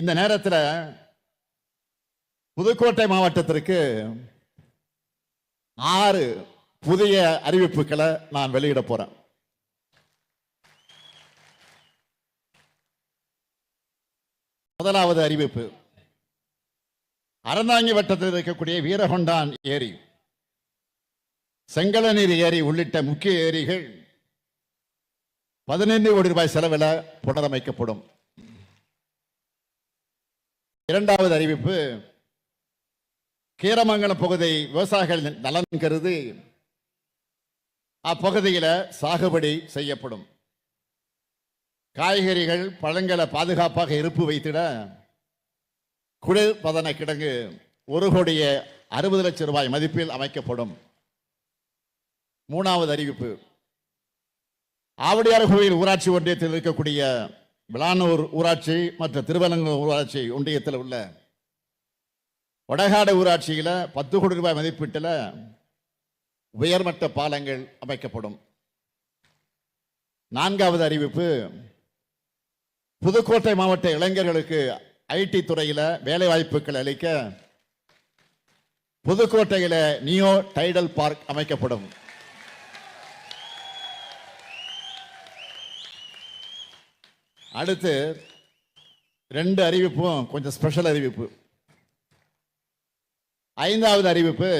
இந்த நேரத்தில் புதுக்கோட்டை மாவட்டத்திற்கு ஆறு புதிய அறிவிப்புகளை நான் வெளியிட போறேன். முதலாவது அறிவிப்பு. அறந்தாங்கி வட்டத்தில் இருக்கக்கூடிய வீரகொண்டான் ஏரி செங்கலநீர் ஏரி உள்ளிட்ட முக்கிய ஏரிகள் பதினைந்து கோடி ரூபாய் செலவில் புனரமைக்கப்படும். இரண்டாவது அறிவிப்பு கீரமங்கலம் பகுதி விவசாயிகள் நலன் கருதி அப்பகுதியில் சாகுபடி செய்யப்படும். காய்கறிகள் பழங்களை பாதுகாப்பாக இருப்பு வைத்திட குளிர் பதன கிடங்கு ஒரு கோடிய அறுபது லட்சம் ரூபாய் மதிப்பில் அமைக்கப்படும். மூணாவது அறிவிப்பு ஆவடியார் கோயில் ஊராட்சி ஒன்றியத்தில் இருக்கக்கூடிய விளானூர் ஊராட்சி மற்றும் திருவலங்கூர் ஊராட்சி ஒன்றியத்தில் உள்ள வடகாடு ஊராட்சியில் பத்து கோடி ரூபாய் மதிப்பீட்டில் உயர்மட்ட பாலங்கள் அமைக்கப்படும். நான்காவது அறிவிப்பு புதுக்கோட்டை மாவட்ட இளைஞர்களுக்கு ஐடி துறையில் வேலைவாய்ப்புகள் அளிக்க புதுக்கோட்டையில் நியோ டைடல் பார்க் அமைக்கப்படும். அடுத்து ரெண்டு அறிவிப்பும் கொஞ்சம் ஸ்பெஷல் அறிவிப்பு. ஐந்தாவது அறிவிப்பு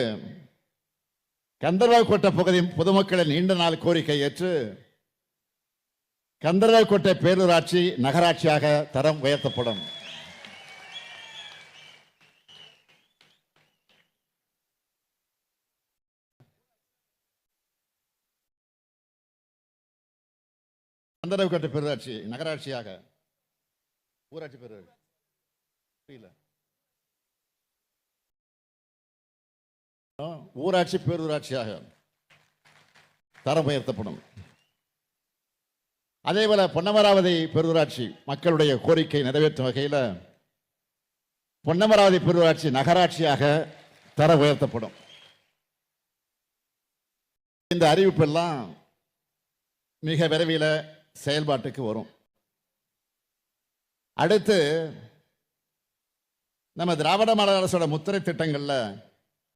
கந்தர்வாக்கோட்டை பகுதி பொதுமக்களின் நீண்ட நாள் கோரிக்கை ஏற்று கந்தர்வாக்கோட்டை பேரூராட்சி நகராட்சியாக தரம் உயர்த்தப்படும். கந்தர்வாக்கோட்டை பெருராட்சி நகராட்சியாக. ஊராட்சி பேரூராட்சி புரியல. ஊராட்சி பேரூராட்சியாக தரம் உயர்த்தப்படும். அதேபோல பொன்னமராவதி பேரூராட்சி மக்களுடைய கோரிக்கை நிறைவேற்றும் வகையில் பொன்னமராவதி பேரூராட்சி நகராட்சியாக தரம் உயர்த்தப்படும். இந்த அறிவிப்பெல்லாம் மிக விரைவில் செயல்பாட்டுக்கு வரும். அடுத்து நம்ம திராவிட மாடல் அரசோட முத்திரை திட்டங்கள்ல